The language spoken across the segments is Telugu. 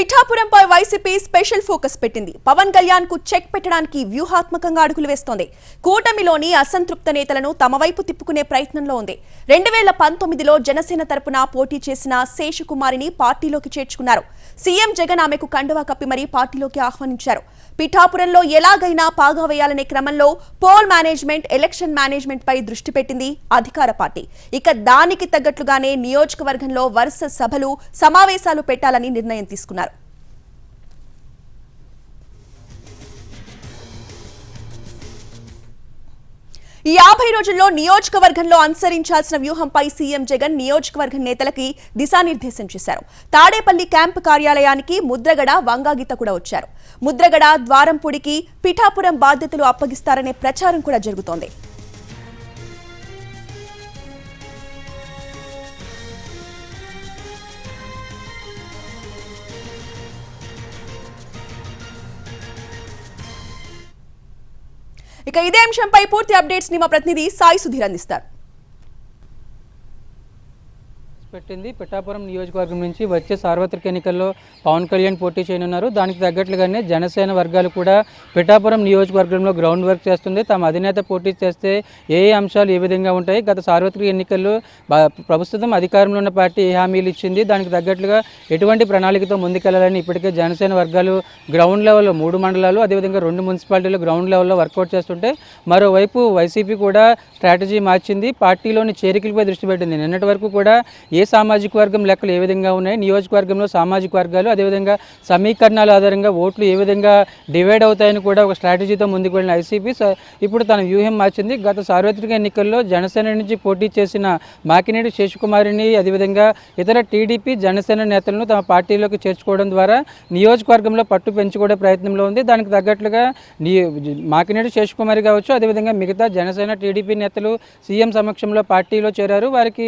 పిఠాపురంపై వైసీపీ స్పెషల్ ఫోకస్ పెట్టింది. పవన్ కళ్యాణ్కు చెక్ పెట్టడానికి వ్యూహాత్మకంగా అడుగులు వేస్తోంది. కూటమిలోని అసంతృప్త నేతలను తమ వైపు తిప్పుకునే ప్రయత్నంలో ఉంది. రెండు వేల పంతొమ్మిదిలో జనసేన తరపున పోటీ చేసిన శేషకుమారిని పార్టీలోకి చేర్చుకున్నారు. సీఎం జగన్ ఆమెకు కండువా కప్పి మరీ పార్టీలోకి ఆహ్వానించారు. పిఠాపురంలో ఎలాగైనా పాగా వేయాలనే క్రమంలో పోల్ మేనేజ్మెంట్ ఎలక్షన్ మేనేజ్మెంట్ పై దృష్టి పెట్టింది అధికార పార్టీ. ఇక దానికి తగ్గట్లుగానే నియోజకవర్గంలో వరుస సభలు సమావేశాలు పెట్టాలని నిర్ణయం తీసుకున్నారు. ఈ యాభై రోజుల్లో నియోజకవర్గంలో అనుసరించాల్సిన వ్యూహంపై సీఎం జగన్ నియోజకవర్గం నేతలకి దిశానిర్దేశం చేశారు. తాడేపల్లి క్యాంపు కార్యాలయానికి ముద్రగడ వంగాగీత కూడా వచ్చారు. ముద్రగడ ద్వారంపూడికి పిఠాపురం బాధ్యతలు అప్పగిస్తారనే ప్రచారం కూడా జరుగుతోంది. ఇక ఇదే అంశంపై పూర్తి అప్డేట్స్ని మా ప్రతినిధి సాయి సుధీర్ అందిస్తారు. పెట్టింది. పిఠాపురం నియోజకవర్గం నుంచి వచ్చే సార్వత్రిక ఎన్నికల్లో పవన్ కళ్యాణ్ పోటీ చేయనున్నారు. దానికి తగ్గట్లుగానే జనసేన వర్గాలు కూడా పిఠాపురం నియోజకవర్గంలో గ్రౌండ్ వర్క్ చేస్తుంది. తమ అధినేత పోటీ చేస్తే ఏ ఏ అంశాలు ఏ విధంగా ఉంటాయి? గత సార్వత్రిక ఎన్నికల్లో ప్రస్తుతం అధికారంలో ఉన్న పార్టీ ఏ హామీలు ఇచ్చింది? దానికి తగ్గట్లుగా ఎటువంటి ప్రణాళికతో ముందుకెళ్ళాలని ఇప్పటికే జనసేన వర్గాలు గ్రౌండ్ లెవెల్లో మూడు మండలాలు అదేవిధంగా రెండు మున్సిపాలిటీలు గ్రౌండ్ లెవెల్లో వర్కౌట్ చేస్తుంటే మరోవైపు వైసీపీ కూడా స్ట్రాటజీ మార్చింది. పార్టీలోని చేరికలపై దృష్టి పెట్టింది. నిన్నటి వరకు కూడా ఏ ఏ సామాజిక వర్గం లెక్కలు ఏ విధంగా ఉన్నాయి? నియోజకవర్గంలో సామాజిక వర్గాలు అదేవిధంగా సమీకరణాల ఆధారంగా ఓట్లు ఏ విధంగా డివైడ్ అవుతాయని కూడా ఒక స్ట్రాటజీతో ముందుకు వెళ్ళిన ఐసీపీ ఇప్పుడు తన వ్యూహం మార్చింది. గత సార్వత్రిక ఎన్నికల్లో జనసేన నుంచి పోటీ చేసిన మాకినేడు శేషకుమారిని అదేవిధంగా ఇతర టీడీపీ జనసేన నేతలను తమ పార్టీలోకి చేర్చుకోవడం ద్వారా నియోజకవర్గంలో పట్టు పెంచుకోవడే ప్రయత్నంలో ఉంది. దానికి తగ్గట్లుగా మాకినేడు శేషకుమారి కావచ్చు అదేవిధంగా మిగతా జనసేన టీడీపీ నేతలు సీఎం సమక్షంలో పార్టీలో చేరారు. వారికి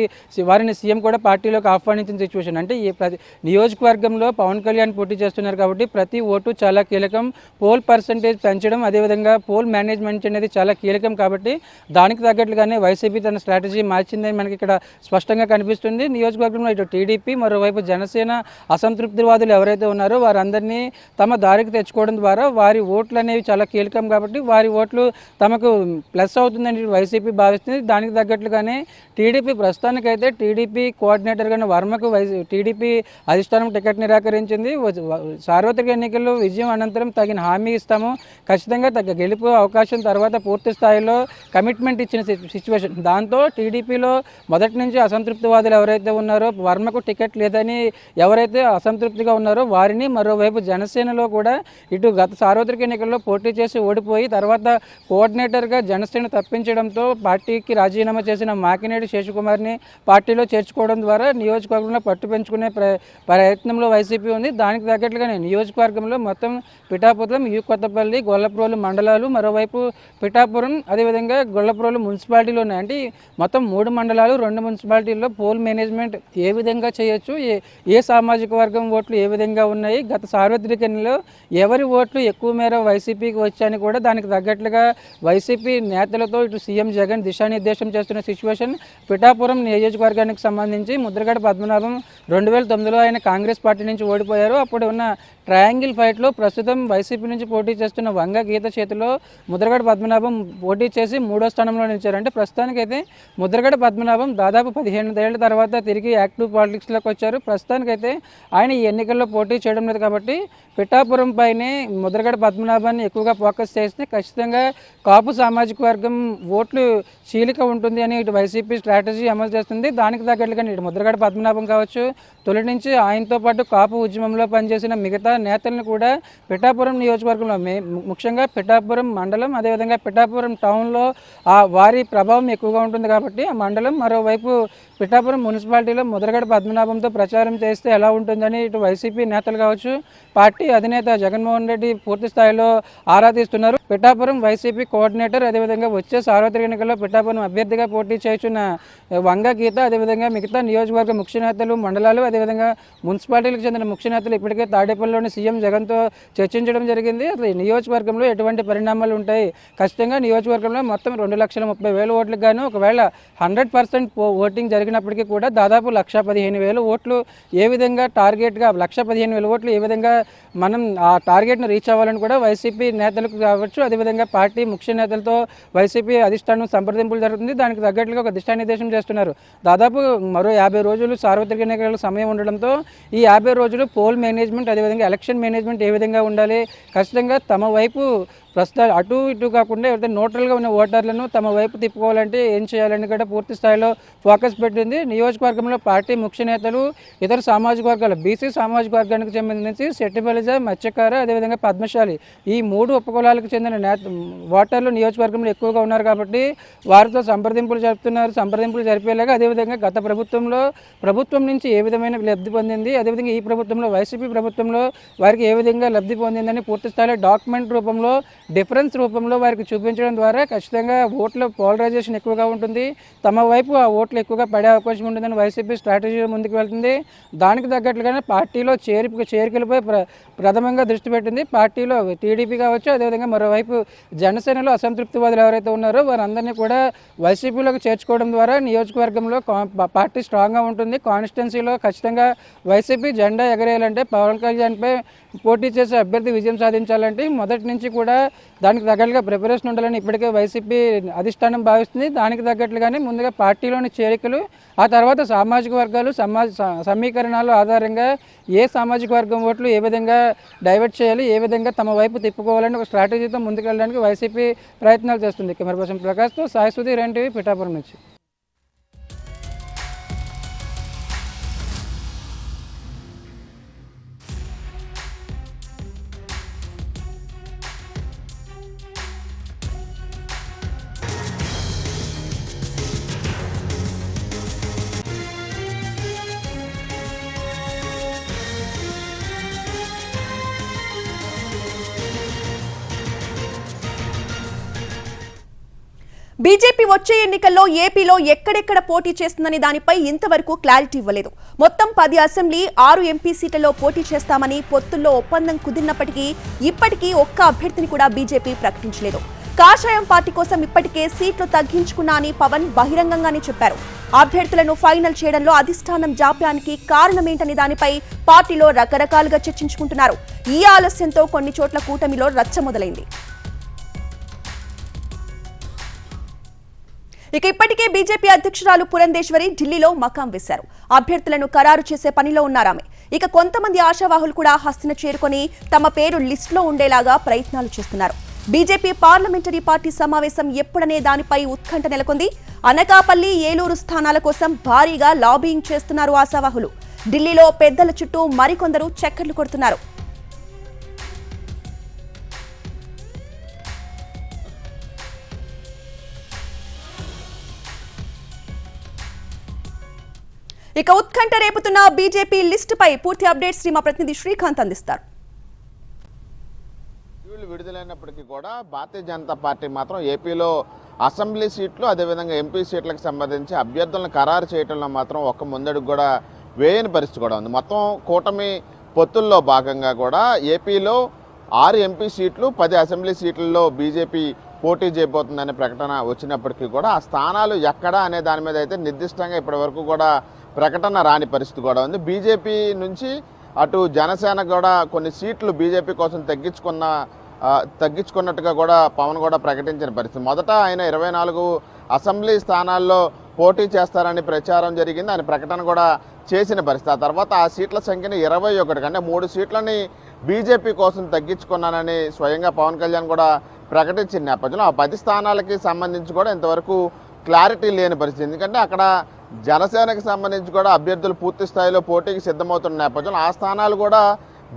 వారిని సీఎం కూడా పార్టీలోకి ఆహ్వానించిన సిచ్యువేషన్ అంటే ఈ ప్రతి నియోజకవర్గంలో పవన్ కళ్యాణ్ పోటీ చేస్తున్నారు కాబట్టి ప్రతి ఓటు చాలా కీలకం. పోల్ పర్సంటేజ్ పెంచడం అదేవిధంగా పోల్ మేనేజ్మెంట్ అనేది చాలా కీలకం కాబట్టి దానికి తగ్గట్లుగానే వైసీపీ తన స్ట్రాటజీ మార్చిందని మనకి ఇక్కడ స్పష్టంగా కనిపిస్తుంది. నియోజకవర్గంలో ఇటు టీడీపీ మరోవైపు జనసేన అసంతృప్తివాదులు ఎవరైతే ఉన్నారో వారందరినీ తమ దారికి తెచ్చుకోవడం ద్వారా వారి ఓట్లు అనేవి చాలా కీలకం కాబట్టి వారి ఓట్లు తమకు ప్లస్ అవుతుందని వైసీపీ భావిస్తుంది. దానికి తగ్గట్లుగానే టీడీపీ ప్రస్తుతానికైతే టీడీపీ కో కోఆర్డినేటర్గా వర్మకు వై టీడీపీ అధిష్టానం టికెట్ నిరాకరించింది. సార్వత్రిక ఎన్నికల్లో విజయం అనంతరం తగిన హామీ ఇస్తాము. ఖచ్చితంగా తగ్గ గెలుపు అవకాశం తర్వాత పూర్తి స్థాయిలో కమిట్మెంట్ ఇచ్చిన సిచ్యువేషన్. దాంతో టీడీపీలో మొదటి నుంచి అసంతృప్తివాదులు ఎవరైతే ఉన్నారో వర్మకు టికెట్ లేదని ఎవరైతే అసంతృప్తిగా ఉన్నారో వారిని మరోవైపు జనసేనలో కూడా ఇటు గత సార్వత్రిక ఎన్నికల్లో పోటీ చేసి ఓడిపోయి తర్వాత కోఆర్డినేటర్గా జనసేన తప్పించడంతో పార్టీకి రాజీనామా చేసిన మాకినేడు శేషకుమార్ని పార్టీలో చేర్చుకోవడం ద్వారా నియోజకవర్గంలో పట్టు పెంచుకునే ప్ర ప్రయత్నంలో వైసీపీ ఉంది. దానికి తగ్గట్లుగానే నియోజకవర్గంలో మొత్తం పిఠాపురం యూ కొత్తపల్లి గొల్లప్రోలు మండలాలు మరోవైపు పిఠాపురం అదేవిధంగా గొల్లప్రోలు మున్సిపాలిటీలు ఉన్నాయి అంటే మొత్తం మూడు మండలాలు రెండు మున్సిపాలిటీల్లో పోల్ మేనేజ్మెంట్ ఏ విధంగా చేయొచ్చు? ఏ ఏ సామాజిక వర్గం ఓట్లు ఏ విధంగా ఉన్నాయి? గత సార్వత్రిక ఎన్నికల్లో ఎవరి ఓట్లు ఎక్కువ మేర వైసీపీకి వచ్చాయని కూడా దానికి తగ్గట్లుగా వైసీపీ నేతలతో ఇటు సీఎం జగన్ దిశానిర్దేశం చేస్తున్న సిచ్యువేషన్ పిఠాపురం నియోజకవర్గానికి సంబంధించి ముద్రగడ పద్మనాభం రెండు వేల తొమ్మిదిలో ఆయన కాంగ్రెస్ పార్టీ నుంచి ఓడిపోయారు. అప్పుడు ఉన్న ట్రయాంగిల్ ఫైట్లో ప్రస్తుతం వైసీపీ నుంచి పోటీ చేస్తున్న వంగ గీత చేతిలో ముద్రగడ పద్మనాభం పోటీ చేసి మూడో స్థానంలో నిలిచారు అంటే ప్రస్తుతానికైతే ముద్రగడ పద్మనాభం దాదాపు పదిహేను ఏళ్ళ తర్వాత తిరిగి యాక్టివ్ పాలిటిక్స్లోకి వచ్చారు. ప్రస్తుతానికైతే ఆయన ఈ ఎన్నికల్లో పోటీ చేయడం లేదు కాబట్టి పిఠాపురం పైనే ముద్రగడ పద్మనాభాన్ని ఎక్కువగా ఫోకస్ చేస్తే ఖచ్చితంగా కాపు సామాజిక వర్గం ఓట్లు చీలిక ఉంటుంది అని ఇటు వైసీపీ స్ట్రాటజీ అమలు చేస్తుంది. దానికి తగ్గట్లుగా ఇటు ముద్రగడ పద్మనాభం కావచ్చు. తొలి నుంచి ఆయనతో పాటు కాపు ఉద్యమంలో పనిచేసిన మిగతా నేతలను కూడా పిఠాపురం నియోజకవర్గంలో ముఖ్యంగా పిఠాపురం మండలం అదేవిధంగా పిఠాపురం టౌన్లో ఆ వారి ప్రభావం ఎక్కువగా ఉంటుంది కాబట్టి ఆ మండలం మరోవైపు పిఠాపురం మున్సిపాలిటీలో ముదరగడ పద్మనాభంతో ప్రచారం చేస్తే ఎలా ఉంటుందని ఇటు వైసీపీ నేతలు కావచ్చు పార్టీ అధినేత జగన్మోహన్ రెడ్డి పూర్తి స్థాయిలో ఆరా తీస్తున్నారు. పిఠాపురం వైసీపీ కోఆర్డినేటర్ అదేవిధంగా వచ్చే సార్వత్రిక ఎన్నికల్లో పిఠాపురం అభ్యర్థిగా పోటీ చేస్తున్న వంగ గీత అదేవిధంగా మిగతా నియోజకవర్గ ముఖ్య నేతలు మండలాలు అదేవిధంగా మున్సిపాలిటీలకు చెందిన ముఖ్య నేతలు ఇప్పటికే తాడేపల్లిలోని సీఎం జగన్తో చర్చించడం జరిగింది. అసలు ఈ నియోజకవర్గంలో ఎటువంటి పరిణామాలు ఉంటాయి? ఖచ్చితంగా నియోజకవర్గంలో మొత్తం రెండు లక్షల ముప్పై వేల ఓట్లకు గాను ఒకవేళ హండ్రెడ్ పర్సెంట్ ఓటింగ్ జరిగినప్పటికీ కూడా దాదాపు లక్ష పదిహేను వేల ఓట్లు ఏ విధంగా టార్గెట్గా లక్ష పదిహేను వేల ఓట్లు ఏ విధంగా మనం ఆ టార్గెట్ను రీచ్ అవ్వాలని కూడా వైసీపీ నేతలకు కావచ్చు అదేవిధంగా పార్టీ ముఖ్య నేతలతో వైసీపీ అధిష్టానం సంప్రదింపులు జరుగుతుంది. దానికి తగ్గట్లుగా ఒక దిశానిర్దేశం చేస్తున్నారు. దాదాపు మరో యాభై రోజులు సార్వత్రిక ఎన్నికల సమయం ఉండడంతో ఈ యాభై రోజులు పోల్ మేనేజ్మెంట్ అదేవిధంగా ఎలక్షన్ మేనేజ్మెంట్ ఏ విధంగా ఉండాలి? ఖచ్చితంగా తమ వైపు ప్రస్తుతం అటు ఇటు కాకుండా ఎవరైతే న్యూట్రల్గా ఉన్న ఓటర్లను తమ వైపు తిప్పుకోవాలంటే ఏం చేయాలని కూడా పూర్తి స్థాయిలో ఫోకస్ పెట్టింది నియోజకవర్గంలో పార్టీ ముఖ్య నేతలు ఇతర సామాజిక వర్గాలు బీసీ సామాజిక వర్గానికి సంబంధించి సెట్టిబలిజ మత్స్యకార అదేవిధంగా పద్మశాలి ఈ మూడు ఉపకులాలకు చెందిన నేత ఓటర్లు నియోజకవర్గంలో ఎక్కువగా ఉన్నారు కాబట్టి వారితో సంప్రదింపులు జరుపుతున్నారు. సంప్రదింపులు జరిపేలాగా అదేవిధంగా గత ప్రభుత్వంలో ప్రభుత్వం నుంచి ఏ విధమైన లబ్ధి పొందింది? అదేవిధంగా ఈ ప్రభుత్వంలో వైసీపీ ప్రభుత్వంలో వారికి ఏ విధంగా లబ్ధి పొందిందని పూర్తి స్థాయిలో డాక్యుమెంట్ రూపంలో డిఫరెన్స్ రూపంలో వారికి చూపించడం ద్వారా ఖచ్చితంగా ఓట్ల పోలరైజేషన్ ఎక్కువగా ఉంటుంది. తమ వైపు ఆ ఓట్లు ఎక్కువగా పడే అవకాశం ఉంటుందని వైసీపీ స్ట్రాటజీ ముందుకు వెళ్తుంది. దానికి తగ్గట్లుగానే పార్టీలో చేరిక చేరికలపై ప్ర ప్రథమంగా దృష్టి పెట్టింది. పార్టీలో టీడీపీ కావచ్చు అదేవిధంగా మరోవైపు జనసేనలో అసంతృప్తివాదులు ఎవరైతే ఉన్నారో వారందరినీ కూడా వైసీపీలోకి చేర్చుకోవడం ద్వారా నియోజకవర్గంలో పార్టీ స్ట్రాంగ్గా ఉంటుంది. కాన్స్టిట్యున్సీలో ఖచ్చితంగా వైసీపీ జెండా ఎగరేయాలంటే పవన్ కళ్యాణ్పై పోటీ చేసే అభ్యర్థి విజయం సాధించాలంటే మొదటి నుంచి కూడా దానికి తగ్గట్టుగా ప్రిపరేషన్ ఉండాలని ఇప్పటికే వైసీపీ అధిష్టానం భావిస్తుంది. దానికి తగ్గట్లుగానే ముందుగా పార్టీలోని చేరికలు ఆ తర్వాత సామాజిక వర్గాలు సమాజ సమీకరణాలు ఆధారంగా ఏ సామాజిక వర్గం ఓట్లు ఏ విధంగా డైవర్ట్ చేయాలి ఏ విధంగా తమ వైపు తిప్పుకోవాలని ఒక స్ట్రాటజీతో ముందుకెళ్ళడానికి వైసీపీ ప్రయత్నాలు చేస్తుంది. కెమెరా పర్సన్ ప్రకాష్తో సాయి సుధీర్ ఎన్టీవీ పిఠాపురం నుంచి. బీజేపీ వచ్చే ఎన్నికల్లో ఏపీలో ఎక్కడెక్కడ పోటీ చేస్తుందనే దానిపై ఇంతవరకు క్లారిటీ ఇవ్వలేదు. మొత్తం పది అసెంబ్లీ ఆరు ఎంపీ సీట్లలో పోటీ చేస్తామని పొత్తుల్లో ఒప్పందం కుదిరినప్పటికీ ఇప్పటికీ ఒక్క అభ్యర్థిని కూడా బీజేపీ ప్రకటించలేదు. కాషాయం పార్టీ కోసం ఇప్పటికే సీట్లు తగ్గించుకున్నా అని పవన్ బహిరంగంగానే చెప్పారు. అభ్యర్థులను ఫైనల్ చేయడంలో అధిష్టానం జాప్యానికి కారణమేంటనే దానిపై పార్టీలో రకరకాలుగా చర్చించుకుంటున్నారు. ఈ ఆలస్యంతో కొన్ని చోట్ల కూటమిలో రచ్చ మొదలైంది. ఇక ఇప్పటికే బీజేపీ అధ్యక్షురాలు పురంధేశ్వరి ఢిల్లీలో మకాం వేశారు. అభ్యర్థులను ఖరారు చేసే పనిలో ఉన్నారామె ఇక కొంతమంది ఆశావాహులు కూడా హస్తిన చేరుకొని తమ పేరు లిస్టులో ఉండేలాగా ప్రయత్నాలు చేస్తున్నారు. బీజేపీ పార్లమెంటరీ పార్టీ సమావేశం ఎప్పుడనే దానిపై ఉత్కంఠ నెలకొంది. అనకాపల్లి ఏలూరు స్థానాల కోసం భారీగా లాబింగ్ చేస్తున్నారు ఆశావాహులు. ఢిల్లీలో పెద్దల చుట్టూ మరికొందరు చక్కర్లు కొడుతున్నారు. ఇక ఉత్కంఠ రేపుతున్న బీజేపీ లిస్టుపై పూర్తి అప్డేట్స్ని మా ప్రతినిధి శ్రీకాంత్ అందిస్తారు. విడుదలైనప్పటికీ కూడా భారతీయ జనతా పార్టీ మాత్రం ఏపీలో అసెంబ్లీ సీట్లు అదేవిధంగా ఎంపీ సీట్లకు సంబంధించి అభ్యర్థులను ఖరారు చేయడంలో మాత్రం ఒక్క ముందడుగు కూడా వేయని పరిస్థితి కూడా ఉంది. మొత్తం కూటమి పొత్తుల్లో భాగంగా కూడా ఏపీలో ఆరు ఎంపీ సీట్లు పది అసెంబ్లీ సీట్లలో బీజేపీ పోటీ చేయబోతుందనే ప్రకటన వచ్చినప్పటికీ కూడా ఆ స్థానాలు ఎక్కడ అనే దాని మీద అయితే నిర్దిష్టంగా ఇప్పటివరకు కూడా ప్రకటన రాని పరిస్థితి కూడా ఉంది. బీజేపీ నుంచి అటు జనసేన కూడా కొన్ని సీట్లు బీజేపీ కోసం తగ్గించుకున్న తగ్గించుకున్నట్టుగా కూడా పవన్ కూడా ప్రకటించిన పరిస్థితి. మొదట ఆయన ఇరవై నాలుగు అసెంబ్లీ స్థానాల్లో పోటీ చేస్తారని ప్రచారం జరిగింది. ఆయన ప్రకటన కూడా చేసిన పరిస్థితి. ఆ తర్వాత ఆ సీట్ల సంఖ్యను ఇరవై ఒకటి అంటే మూడు సీట్లని బీజేపీ కోసం తగ్గించుకున్నానని స్వయంగా పవన్ కళ్యాణ్ కూడా ప్రకటించిన నేపథ్యంలో ఆ పది స్థానాలకి సంబంధించి కూడా ఇంతవరకు క్లారిటీ లేని పరిస్థితి. ఎందుకంటే అక్కడ జనసేనకి సంబంధించి కూడా అభ్యర్థులు పూర్తి స్థాయిలో పోటీకి సిద్ధమవుతున్న నేపథ్యంలో ఆ స్థానాలు కూడా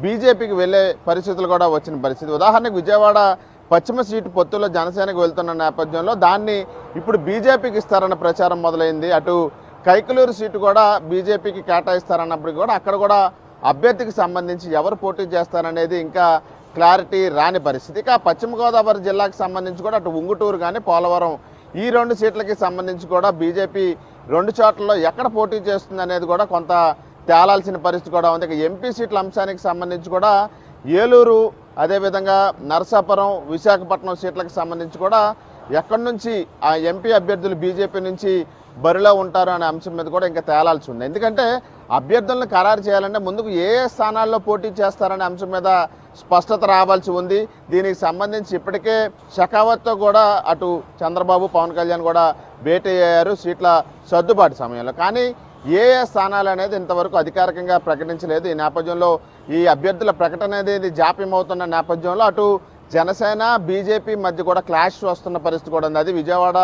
బీజేపీకి వెళ్ళే పరిస్థితులు కూడా వచ్చిన పరిస్థితి. ఉదాహరణకు విజయవాడ పశ్చిమ సీటు పొత్తులో జనసేనకు వెళ్తున్న నేపథ్యంలో దాన్ని ఇప్పుడు బీజేపీకి ఇస్తారన్న ప్రచారం మొదలైంది. అటు కైకలూరు సీటు కూడా బీజేపీకి కేటాయిస్తారన్నప్పటికీ కూడా అక్కడ కూడా అభ్యర్థికి సంబంధించి ఎవరు పోటీ చేస్తారనేది ఇంకా క్లారిటీ రాని పరిస్థితి. ఇక పశ్చిమ గోదావరి జిల్లాకు సంబంధించి కూడా అటు ఉంగుటూరు కానీ పోలవరం ఈ రెండు సీట్లకి సంబంధించి కూడా బీజేపీ రెండు చోట్లలో ఎక్కడ పోటీ చేస్తుంది అనేది కూడా కొంత తేలాల్సిన పరిస్థితి కూడా ఉంది. ఇక ఎంపీ సీట్ల అంశానికి సంబంధించి కూడా ఏలూరు అదేవిధంగా నరసాపురం విశాఖపట్నం సీట్లకు సంబంధించి కూడా ఎక్కడి నుంచి ఆ ఎంపీ అభ్యర్థులు బీజేపీ నుంచి బరిలో ఉంటారు అనే అంశం మీద కూడా ఇంకా తేలాల్సి ఉంది. ఎందుకంటే అభ్యర్థులను ఖరారు చేయాలంటే ముందుకు ఏ స్థానాల్లో పోటీ చేస్తారనే అంశం మీద స్పష్టత రావాల్సి ఉంది. దీనికి సంబంధించి ఇప్పటికే షకావత్తో కూడా అటు చంద్రబాబు పవన్ కళ్యాణ్ కూడా భేటీ అయ్యారు సీట్ల సర్దుబాటు సమయంలో. కానీ ఏ ఏ స్థానాలు అనేది ఇంతవరకు అధికారికంగా ప్రకటించలేదు. ఈ నేపథ్యంలో ఈ అభ్యర్థుల ప్రకటన అనేది జాప్యం అవుతున్న నేపథ్యంలో అటు జనసేన బీజేపీ మధ్య కూడా క్లాష్ వస్తున్న పరిస్థితి కూడా ఉంది. అది విజయవాడ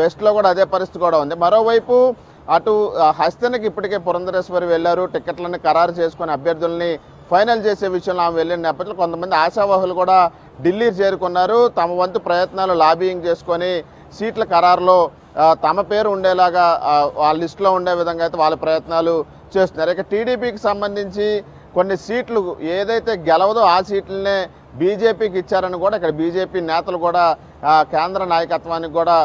వెస్ట్లో కూడా అదే పరిస్థితి కూడా ఉంది. మరోవైపు అటు ఆ, హస్తనికి ఇప్పటికే పురంధరేశ్వరి వెళ్ళారు. టికెట్లను ఖరారు చేసుకుని అభ్యర్థుల్ని ఫైనల్ చేసే విషయంలో ఆమె వెళ్ళిన నేపథ్యంలో కొంతమంది ఆశావాహులు కూడా ఢిల్లీ చేరుకున్నారు. తమ వంతు ప్రయత్నాలు లాబియింగ్ చేసుకొని సీట్ల ఖరారులో తమ పేరు ఉండేలాగా ఆ, లిస్టులో ఉండే విధంగా అయితే వాళ్ళ ప్రయత్నాలు చేస్తున్నారు. ఇక టీడీపీకి సంబంధించి కొన్ని సీట్లు ఏదైతే గెలవదో ఆ సీట్లనే బీజేపీకి ఇచ్చారని కూడా ఇక్కడ బీజేపీ నేతలు కూడా కేంద్ర నాయకత్వానికి కూడా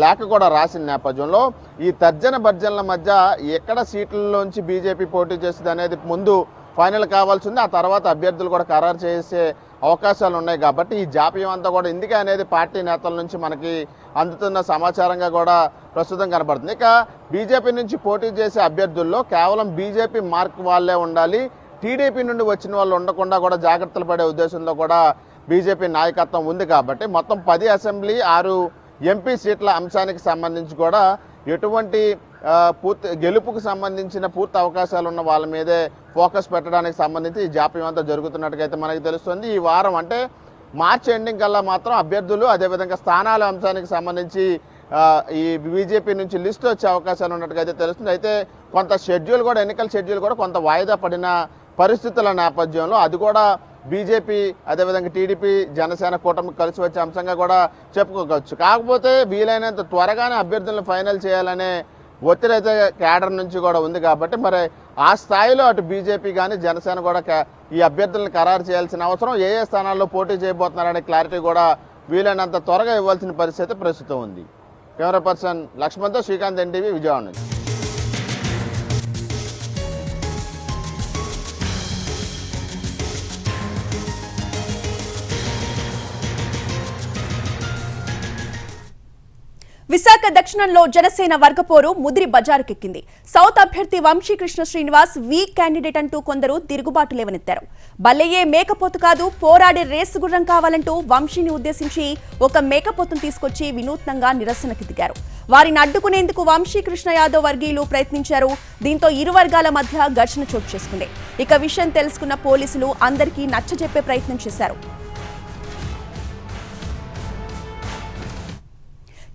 లేఖ కూడా రాసిన నేపథ్యంలో ఈ తర్జన భర్జనల మధ్య ఎక్కడ సీట్లలోంచి బీజేపీ పోటీ చేస్తుంది అనేది ముందు ఫైనల్ కావాల్సి ఉంది. ఆ తర్వాత అభ్యర్థులు కూడా ఖరారు చేసే అవకాశాలు ఉన్నాయి కాబట్టి ఈ జాప్యం అంతా కూడా ఎందుకే అనేది పార్టీ నేతల నుంచి మనకి అందుతున్న సమాచారంగా కూడా ప్రస్తుతం కనబడుతుంది. ఇక బీజేపీ నుంచి పోటీ చేసే అభ్యర్థుల్లో కేవలం బీజేపీ మార్క్ వాళ్ళే ఉండాలి. టీడీపీ నుండి వచ్చిన వాళ్ళు ఉండకుండా కూడా జాగ్రత్తలు పడే ఉద్దేశంలో కూడా బీజేపీ నాయకత్వం ఉంది కాబట్టి మొత్తం పది అసెంబ్లీ ఆరు ఎంపీ సీట్ల అంశానికి సంబంధించి కూడా ఎటువంటి పూర్తి గెలుపుకు సంబంధించిన పూర్తి అవకాశాలు ఉన్న వాళ్ళ మీదే ఫోకస్ పెట్టడానికి సంబంధించి ఈ జాప్యం అంతా జరుగుతున్నట్టుగా మనకి తెలుస్తుంది. ఈ వారం అంటే మార్చ్ ఎండింగ్ కల్లా మాత్రం అభ్యర్థులు అదేవిధంగా స్థానాల అంశానికి సంబంధించి ఈ బీజేపీ నుంచి లిస్ట్ వచ్చే అవకాశాలు ఉన్నట్టుగా అయితే తెలుస్తుంది. అయితే కొంత షెడ్యూల్ కూడా ఎన్నికల షెడ్యూల్ కూడా కొంత వాయిదా పడిన పరిస్థితుల నేపథ్యంలో అది కూడా బీజేపీ అదేవిధంగా టీడీపీ జనసేన కూటమి కలిసి వచ్చే అంశంగా కూడా చెప్పుకోవచ్చు. కాకపోతే వీలైనంత త్వరగానే అభ్యర్థులను ఫైనల్ చేయాలనే ఒత్తిడి అయితే కేడర్ నుంచి కూడా ఉంది కాబట్టి మరి ఆ స్థాయిలో అటు బీజేపీ కానీ జనసేన కూడా ఈ అభ్యర్థులను ఖరారు చేయాల్సిన అవసరం ఏ ఏ స్థానాల్లో పోటీ చేయబోతున్నారనే క్లారిటీ కూడా వీలైనంత త్వరగా ఇవ్వాల్సిన పరిస్థితి ప్రస్తుతం ఉంది. కెమెరా పర్సన్ లక్ష్మణ్తో శ్రీకాంత్ ఎన్టీవీ విజయవాడ నుంచి. విశాఖ దక్షిణంలో జనసేన వర్గపోరు ముదిరి బజారుకెక్కింది. సౌత్ అభ్యర్థి వంశీకృష్ణ శ్రీనివాస్ వీక్ క్యాండిడేట్ అంటూ కొందరు తిరుగుబాటు లేవనెత్తారు. బల్లయ్యే మేకపోతు కాదు పోరాడే రేసు గుర్రం కావాలంటూ వంశీని ఉద్దేశించి ఒక మేకపోతును తీసుకొచ్చి వినూత్నంగా నిరసనకి దిగారు వారిని అడ్డుకునేందుకు వంశీకృష్ణ యాదవ్ వర్గీయులు ప్రయత్నించారు. దీంతో ఇరు వర్గాల మధ్య ఘర్షణ చోటు చేసుకుంది. ఇక విషయం తెలుసుకున్న పోలీసులు అందరికీ నచ్చజెప్పే ప్రయత్నం చేశారు.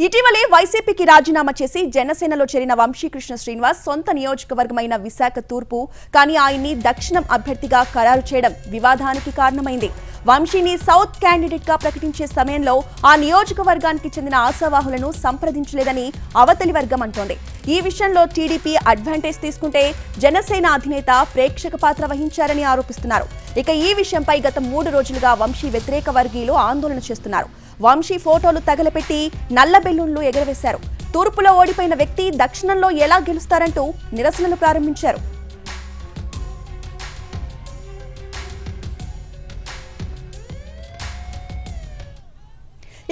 ఇటీవలే వైసీపీకి రాజీనామా చేసి జనసేనలో చేరిన వంశీకృష్ణ శ్రీనివాస్ సొంత నియోజకవర్గమైన విశాఖ తూర్పు కానీ ఆయన్ని దక్షిణం అభ్యర్థిగా ఖరారు చేయడం వివాదానికి కారణమైంది. వంశీని సౌత్ క్యాండిడేట్గా ప్రకటించే సమయంలో ఆ నియోజకవర్గానికి చెందిన ఆశావాహులను సంప్రదించలేదని అవతలి వర్గం అంటోంది. ఈ విషయంలో టీడీపీ అడ్వాంటేజ్ తీసుకుంటే జనసేన అధినేత ప్రేక్షక పాత్ర వహించారని ఆరోపిస్తున్నారు. ఇక ఈ విషయంపై గత మూడు రోజులుగా వంశీ వ్యతిరేక వర్గీయులు ఆందోళన చేస్తున్నారు. వంశీ ఫోటోలు తగలపెట్టి నల్ల బెలూన్లు ఎగరవేశారు. తూర్పులో ఓడిపోయిన వ్యక్తి దక్షిణంలో ఎలా గెలుస్తారంటూ నిరసనలు ప్రారంభించారు.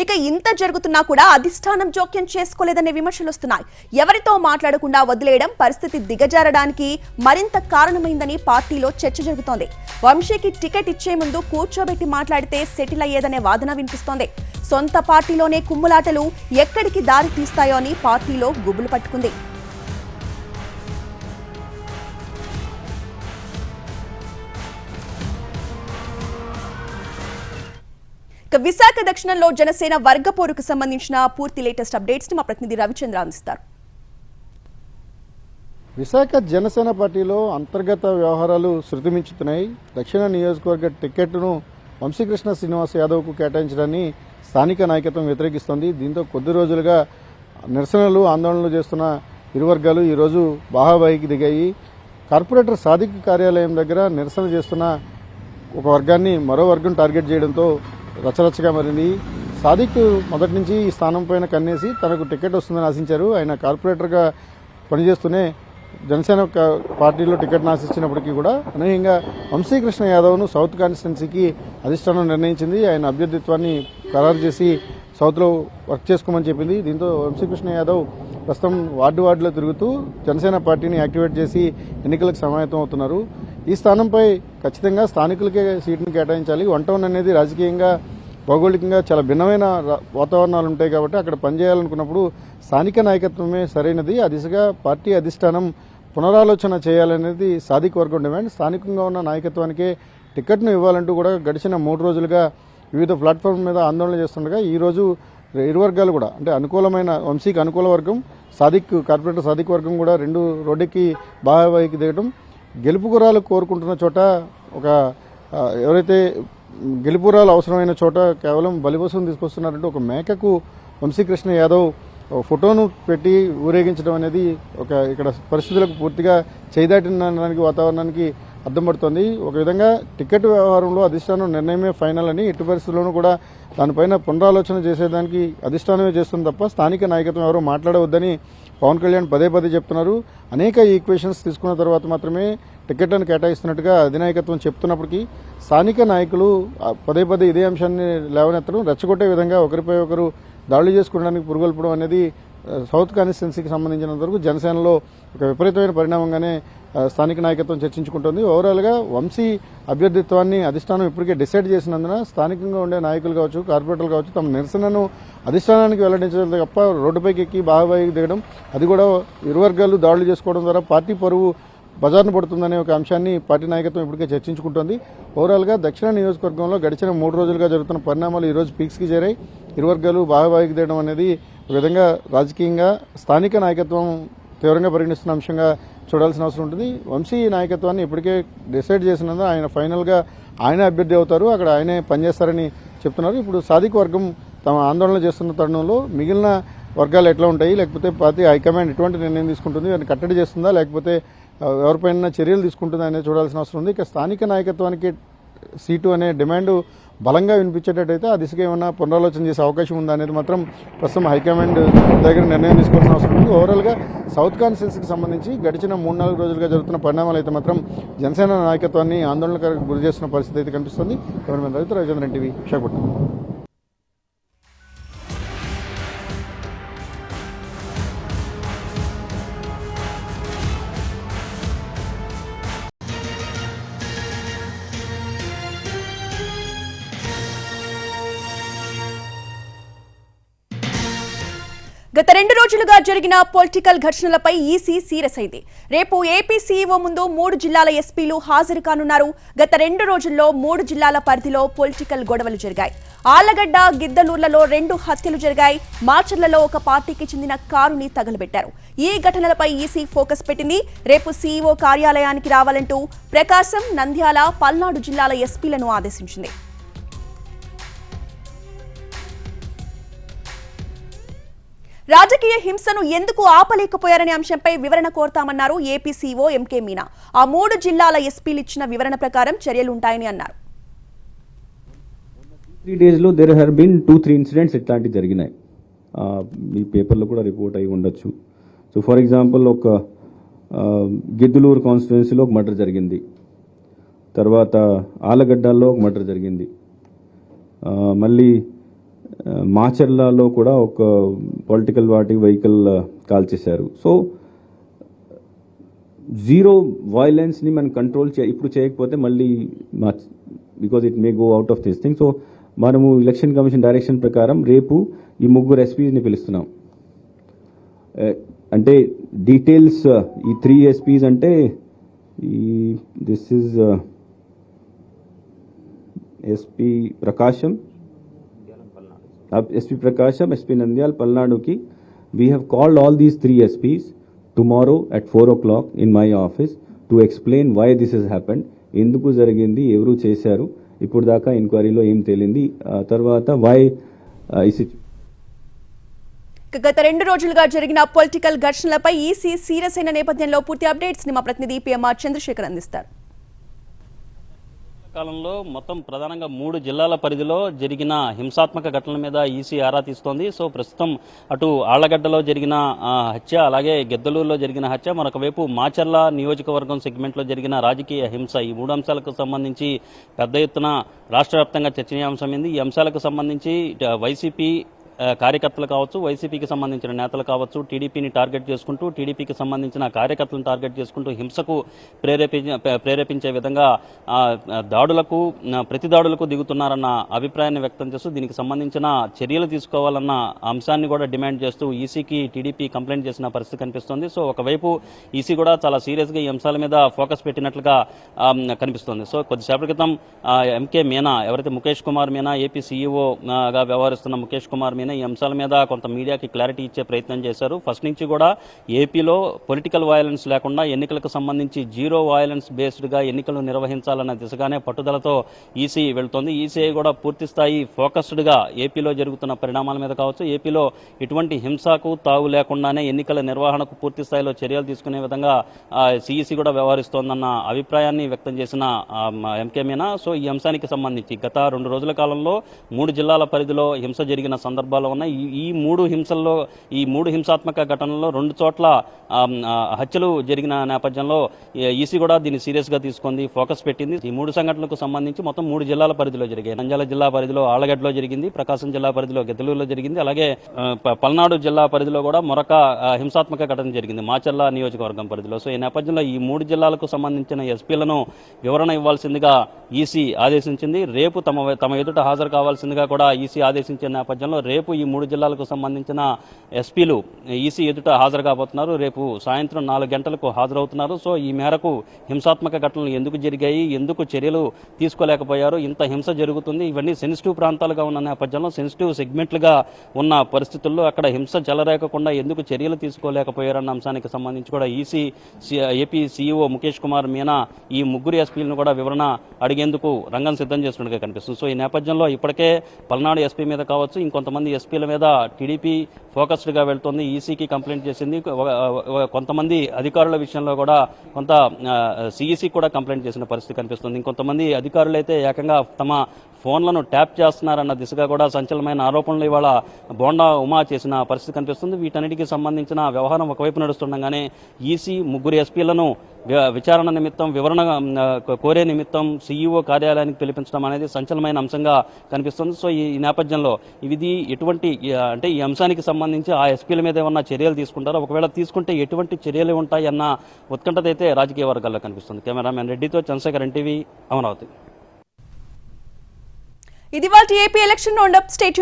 ఇక ఇంత జరుగుతున్నా కూడా అధిష్టానం జోక్యం చేసుకోలేదనే విమర్శలు వస్తున్నాయి. ఎవరితో మాట్లాడకుండా వదిలేయడం పరిస్థితి దిగజారడానికి మరింత కారణమైందని పార్టీలో చర్చ జరుగుతోంది. వంశీకి టికెట్ ఇచ్చే ముందు కూర్చోబెట్టి మాట్లాడితే సెటిల్ అయ్యేదనే వాదన వినిపిస్తోంది. సొంత పార్టీలోనే కుమ్ములాటలు ఎక్కడికి దారి తీస్తాయో అని పార్టీలో గుబులు పట్టుకుంది. ఇక విశాఖ దక్షిణంలో జనసేన వర్గపోరుకు సంబంధించిన పూర్తి లేటెస్ట్ అప్డేట్స్ మా ప్రతినిధి రవిచంద్ర అందిస్తారు. విశాఖ జనసేన పార్టీలో అంతర్గత వ్యవహారాలు శృతిమించుతున్నాయి. దక్షిణ నియోజకవర్గ టికెట్ను వంశీకృష్ణ శ్రీనివాస్ యాదవ్కు కేటాయించడాన్ని స్థానిక నాయకత్వం వ్యతిరేకిస్తోంది. దీంతో కొద్ది రోజులుగా నిరసనలు ఆందోళనలు చేస్తున్న ఇరు వర్గాలు ఈరోజు బాహాబాయికి దిగాయి. కార్పొరేటర్ సాదిక్ కార్యాలయం దగ్గర నిరసన చేస్తున్న ఒక వర్గాన్ని మరో వర్గం టార్గెట్ చేయడంతో రచరచగా మారింది సాదిక్ మొదటి నుంచి ఈ స్థానం పైన కన్నేసి తనకు టికెట్ వస్తుందని ఆశించారు. ఆయన కార్పొరేటర్గా పనిచేస్తూనే జనసేన పార్టీలో టికెట్ ఆశించినప్పటికీ కూడా అనూహ్యంగా వంశీకృష్ణ యాదవ్ను సౌత్ కాన్స్టిట్యున్సీకి అధిష్టానం నిర్ణయించింది. ఆయన అభ్యర్థిత్వాన్ని ఖరారు చేసి సౌత్లో వర్క్ చేసుకోమని చెప్పింది. దీంతో వంశీకృష్ణ యాదవ్ ప్రస్తుతం వార్డు వార్డులో తిరుగుతూ జనసేన పార్టీని యాక్టివేట్ చేసి ఎన్నికలకు సమాయత్తం అవుతున్నారు. ఈ స్థానంపై ఖచ్చితంగా స్థానికులకే సీటును కేటాయించాలి. వన్ టౌన్ అనేది రాజకీయంగా భౌగోళికంగా చాలా భిన్నమైన వాతావరణాలు ఉంటాయి కాబట్టి అక్కడ పనిచేయాలనుకున్నప్పుడు స్థానిక నాయకత్వమే సరైనది. ఆ దిశగా పార్టీ అధిష్టానం పునరాలోచన చేయాలనేది సాధిక వర్గం డిమాండ్. స్థానికంగా ఉన్న నాయకత్వానికే టికెట్ను ఇవ్వాలంటూ కూడా గడిచిన మూడు రోజులుగా వివిధ ప్లాట్ఫామ్ మీద ఆందోళన చేస్తుండగా ఈ రోజు ఇరు వర్గాలు కూడా అంటే అనుకూలమైన వంశీకి అనుకూల వర్గం సాదిక్ కార్పొరేటర్ సాదిక్ వర్గం కూడా రెండు రోడ్డుకి బాహాబాయికి దిగడం గెలుపు గురాలు కోరుకుంటున్న చోట ఒక ఎవరైతే గెలుపురాలు అవసరమైన చోట కేవలం బలిపశువును తీసుకొస్తున్నారంటే ఒక మేకకు వంశీకృష్ణ యాదవ్ ఓ ఫోటోను పెట్టి ఊరేగించడం అనేది ఒక ఇక్కడ పరిస్థితులకు పూర్తిగా చేదాటినడానికి వాతావరణానికి అర్థం పడుతుంది. ఒక విధంగా టికెట్ వ్యవహారంలో అధిష్టానం నిర్ణయమే ఫైనల్ అని ఎట్టి పరిస్థితుల్లోనూ కూడా దానిపైన పునరాలోచన చేసేదానికి అధిష్టానమే చేస్తుంది తప్ప స్థానిక నాయకత్వం ఎవరు మాట్లాడవద్దని పవన్ కళ్యాణ్ పదే పదే చెప్తున్నారు. అనేక ఈక్వేషన్స్ తీసుకున్న తర్వాత మాత్రమే టికెట్లను కేటాయిస్తున్నట్టుగా అధినాయకత్వం చెప్తున్నప్పటికీ స్థానిక నాయకులు పదే పదే ఇదే అంశాన్ని లేవనెత్తడం రెచ్చగొట్టే విధంగా ఒకరిపై ఒకరు దాడులు చేసుకోవడానికి పురుగొల్పడం అనేది సౌత్ కాన్స్టిట్యున్సీకి సంబంధించినంత వరకు జనసేనలో ఒక విపరీతమైన పరిణామంగానే స్థానిక నాయకత్వం చర్చించుకుంటుంది. ఓవరాల్గా వంశీ అభ్యర్థిత్వాన్ని అధిష్టానం ఇప్పటికే డిసైడ్ చేసినందున స్థానికంగా ఉండే నాయకులు కావచ్చు కార్పొరేటర్లు కావచ్చు తమ నిరసనను అధిష్టానానికి వెల్లడించడం తప్ప రోడ్డుపైకి ఎక్కి బాబాయికి దిగడం అది కూడా ఇరు వర్గాలు దాడులు చేసుకోవడం ద్వారా పార్టీ పరువు బజార్ను పడుతుందనే ఒక అంశాన్ని పార్టీ నాయకత్వం ఇప్పటికే చర్చించుకుంటోంది. ఓవరాల్గా దక్షిణ నియోజకవర్గంలో గడిచిన మూడు రోజులుగా జరుగుతున్న పరిణామాలు ఈరోజు పీక్స్కి చేరాయి. ఇరు వర్గాలు బాబాయికి దిగడం అనేది ఒక విధంగా రాజకీయంగా స్థానిక నాయకత్వం తీవ్రంగా పరిగణిస్తున్న అంశంగా చూడాల్సిన అవసరం ఉంటుంది. వంశీ నాయకత్వాన్ని ఇప్పటికే డిసైడ్ చేసినందు ఆయన ఫైనల్గా ఆయన అభ్యర్థి అవుతారు. అక్కడ ఆయనే పనిచేస్తారని చెప్తున్నారు. ఇప్పుడు సాధిక వర్గం తమ ఆందోళన చేస్తున్న తరుణంలో మిగిలిన వర్గాలు ఎట్లా ఉంటాయి? లేకపోతే పార్టీ హైకమాండ్ ఎటువంటి నిర్ణయం తీసుకుంటుంది? దాన్ని కట్టడి చేస్తుందా? లేకపోతే ఎవరిపైన చర్యలు తీసుకుంటుందా అనేది చూడాల్సిన అవసరం ఉంది. ఇక స్థానిక నాయకత్వానికి సీటు అనే డిమాండ్ బలంగా వినిపించేటట్టయితే ఆ దిశగా ఏమైనా పునరాలోచన చేసే అవకాశం ఉందా అనేది మాత్రం ప్రస్తుతం హైకమాండ్ దగ్గర నిర్ణయం తీసుకోవాల్సిన అవసరం ఉంది. ఓవరాల్గా సౌత్ కాన్స్టిట్యూన్సీకి సంబంధించి గడిచిన మూడు నాలుగు రోజులుగా జరుగుతున్న పరిణామాలు అయితే మాత్రం జనసేన నాయకత్వాన్ని ఆందోళనకు గురి చేస్తున్న పరిస్థితి అయితే కనిపిస్తుంది. కెమెరామెన్ రవిత రవిచంద్రన్ టీవీ విశాఖపట్నం. గత రెండు రోజులుగా జరిగిన పొలిటికల్ ఘర్షణలపై ఈసీ సీరియస్ అయింది. రేపు ఏపీ సీఈఓ ముందు మూడు జిల్లాల ఎస్పీలు హాజరు కానున్నారు. గత రెండు రోజుల్లో మూడు జిల్లాల పరిధిలో పొలిటికల్ గొడవలు జరిగాయి. ఆళ్ళగడ్డ గిద్దలూర్లలో రెండు హత్యలు జరిగాయి. మార్చర్లలో ఒక పార్టీకి చెందిన కారుని తగలబెట్టారు. ఈ ఘటనలపై ఈసీ ఫోకస్ పెట్టింది. రేపు సీఈఓ కార్యాలయానికి రావాలంటూ ప్రకాశం నంద్యాల పల్నాడు జిల్లాల ఎస్పీలను ఆదేశించింది. రాజకీయ హింసను ఎందుకు ఆపలేకపోయారనే అంశంపై వివరణ కోరతామన్నారు AP CEO M K. Meena మూడు జిల్లాల ఎస్పీలు ఇచ్చిన వివరణ ప్రకారం చర్యలుంటాయని అన్నారు. త్రీ డేస్లో there have been two three incidents ఇట్లాంటివి జరిగినాయి. మీ పేపర్లో కూడా రిపోర్ట్ అయి ఉండొచ్చు. సో ఫర్ ఎగ్జాంపుల్ ఒక గిద్దులూరు కాన్స్టిట్యున్సీలో ఒక మర్డర్ జరిగింది. తర్వాత ఆలగడ్డల్లో ఒక మర్డర్ జరిగింది. మళ్ళీ మాచర్లలో కూడా ఒక పొలిటికల్ వాటి వెహికల్ కాల్ చేశారు. సో జీరో వైలెన్స్ని మనం కంట్రోల్ చే ఇప్పుడు చేయకపోతే మళ్ళీ మా because it may go out of this thing so మనము ఎలక్షన్ కమిషన్ డైరెక్షన్ ప్రకారం రేపు ఈ ముగ్గురు ఎస్పీస్ని పిలుస్తున్నాం. అంటే డీటెయిల్స్ ఈ త్రీ ఎస్పీస్ అంటే ఈ this is SP Prakasam SP Prakasam SP Nandyal పల్నాడుకి we have called all these three SPs tomorrow at four o'clock in my office to explain why this is happened ఎందుకు జరిగింది ఎవరు చేశారు ఇప్పుడు దాకా ఎంక్వైరీలో ఏం తేలింది తర్వాత వై ఈ గత రెండు రోజులుగా జరిగిన పొలిటికల్ ఘర్షణలపై ఈసీ సీరియస్ అయిన నేపథ్యంలో పూర్తి అప్డేట్స్ని మా ప్రతినిధి పిఎంఆర్ చంద్రశేఖర్ అందిస్తారు. కాలంలో మొత్తం ప్రధానంగా మూడు జిల్లాల పరిధిలో జరిగిన హింసాత్మక ఘటనల మీద ఈసీ ఆరా తీస్తోంది. సో ప్రస్తుతం అటు ఆళ్ళగడ్డలో జరిగిన హత్య అలాగే గెద్దలూరులో జరిగిన హత్య మరొకవైపు మాచర్ల నియోజకవర్గం సెగ్మెంట్లో జరిగిన రాజకీయ హింస ఈ మూడు అంశాలకు సంబంధించి పెద్ద ఎత్తున రాష్ట్ర వ్యాప్తంగా చర్చనీయాంశమైంది ఈ అంశాలకు సంబంధించి వైసీపీ కార్యకర్తలు కావచ్చు వైసీపీకి సంబంధించిన నేతలు కావచ్చు టీడీపీని టార్గెట్ చేసుకుంటూ టీడీపీకి సంబంధించిన కార్యకర్తలను టార్గెట్ చేసుకుంటూ హింసకు ప్రేరేపి ప్రేరేపించే విధంగా దాడులకు ప్రతి దాడులకు దిగుతున్నారన్న అభిప్రాయాన్ని వ్యక్తం చేస్తూ దీనికి సంబంధించిన చర్యలు తీసుకోవాలన్న అంశాన్ని కూడా డిమాండ్ చేస్తూ ఈసీకి టీడీపీ కంప్లైంట్ చేసిన పరిస్థితి కనిపిస్తోంది. సో ఒకవైపు ఈసీ కూడా చాలా సీరియస్గా ఈ అంశాల మీద ఫోకస్ పెట్టినట్లుగా కనిపిస్తోంది. సో కొద్దిసేపటి క్రితం ఎంకే మీనా ఎవరైతే ముఖేష్ కుమార్ మీనా ఏపీ సీఈఓగా వ్యవహరిస్తున్న ముఖేష్ కుమార్ మీనా ఈ అంశాల మీద కొంత మీడియాకి క్లారిటీ ఇచ్చే ప్రయత్నం చేశారు. ఫస్ట్ నుంచి కూడా ఏపీలో పొలిటికల్ వయలెన్స్ లేకుండా ఎన్నికలకు సంబంధించి జీరో వయలెన్స్ బేస్డ్గా ఎన్నికలు నిర్వహించాలన్న దిశగానే పట్టుదలతో ఈసీ వెళ్తోంది. ఈసీఐ కూడా పూర్తిస్థాయి ఫోకస్డ్గా ఏపీలో జరుగుతున్న పరిణామాల మీద కావచ్చు ఏపీలో ఎటువంటి హింసకు తావు లేకుండానే ఎన్నికల నిర్వహణకు పూర్తి స్థాయిలో చర్యలు తీసుకునే విధంగా సిఈసి కూడా వ్యవహరిస్తోందన్న అభిప్రాయాన్ని వ్యక్తం చేసిన ఎంకే మీనా. సో ఈ అంశానికి సంబంధించి గత రెండు రోజుల కాలంలో మూడు జిల్లాల పరిధిలో హింస జరిగిన సందర్భాలు ఉన్నాయి ఈ- మూడు హింసల్లో ఈ మూడు హింసాత్మక ఘటనల్లో రెండు చోట్ల హత్యలు జరిగిన నేపథ్యంలో ఈసీ కూడా దీన్ని సీరియస్గా తీసుకుంది ఫోకస్ పెట్టింది. ఈ మూడు సంఘటనలకు సంబంధించి మొత్తం మూడు జిల్లాల పరిధిలో జరిగాయి. నంద్యాల జిల్లా పరిధిలో ఆలగడ్డలో జరిగింది ప్రకాశం జిల్లా పరిధిలో గెద్దలూరులో జరిగింది అలాగే పల్నాడు జిల్లా పరిధిలో కూడా మరొక హింసాత్మక ఘటన జరిగింది మాచర్ల నియోజకవర్గం పరిధిలో. సో ఈ నేపథ్యంలో ఈ మూడు జిల్లాలకు సంబంధించిన ఎస్పీలను వివరణ ఇవ్వాల్సిందిగా ఈసీ ఆదేశించింది. రేపు తమ తమ ఎదుట హాజరు కావాల్సిందిగా కూడా ఈసీ ఆదేశించిన నేపథ్యంలో రేపు ఈ మూడు జిల్లాలకు సంబంధించిన ఎస్పీలు ఈసీ ఎదుట హాజరు కాబోతున్నారు రేపు సాయంత్రం నాలుగు గంటలకు హాజరవుతున్నారు. సో ఈ మేరకు హింసాత్మక ఘటనలు ఎందుకు జరిగాయి ఎందుకు చర్యలు తీసుకోలేకపోయారు ఇంత హింస జరుగుతుంది ఇవన్నీ సెన్సిటివ్ ప్రాంతాలుగా ఉన్న నేపథ్యంలో సెన్సిటివ్ సెగ్మెంట్లుగా ఉన్న పరిస్థితుల్లో అక్కడ హింస చెలరేకకుండా ఎందుకు చర్యలు తీసుకోలేకపోయారన్న అంశానికి సంబంధించి కూడా EC AP CEO Mukesh Kumar Meena ఈ ముగ్గురు ఎస్పీలను కూడా వివరణ అడిగేందుకు రంగం సిద్ధం చేస్తున్నట్టుగా కనిపిస్తుంది. సో ఈ నేపథ్యంలో ఇప్పటికే పల్నాడు ఎస్పీ మీద కావచ్చు ఇంకొంతమంది ఎస్పీల మీద టీడీపీ ఫోకస్డ్గా వెళ్తుంది ఈసీకి కంప్లైంట్ చేసింది. కొంతమంది అధికారుల విషయంలో కూడా కొంత సిఈసి కూడా కంప్లైంట్ చేసిన పరిస్థితి కనిపిస్తుంది. ఇంకొంతమంది అధికారులు అయితే ఏకంగా తమ ఫోన్లను ట్యాప్ చేస్తున్నారన్న దిశగా కూడా సంచలనమైన ఆరోపణలు ఇవాళ బోండా ఉమా చేసిన పరిస్థితి కనిపిస్తుంది. వీటన్నిటికీ సంబంధించిన వ్యవహారం ఒకవైపు నడుస్తుండగానే ఈసీ ముగ్గురు ఎస్పీలను విచారణ నిమిత్తం వివరణ కోరే నిమిత్తం సీఈఓ కార్యాలయానికి పిలిపించడం అనేది సంచలనమైన అంశంగా కనిపిస్తుంది. సో ఈ నేపథ్యంలో ఇది ఎటువంటి అంటే ఈ అంశానికి సంబంధించి ఆ ఎస్పీల మీద ఏమన్నా చర్యలు తీసుకుంటారో? ఒకవేళ తీసుకుంటే ఎటువంటి చర్యలు ఉంటాయి అన్న ఉత్కంఠత అయితే రాజకీయ వర్గాల్లో కనిపిస్తుంది. కెమెరామెన్ రెడ్డితో చంద్రశేఖర్ ఎన్టీవీ అమరావతి. ఇది వాళ్ళ ఏపీ ఎలక్షన్ రౌండప్ స్టేట్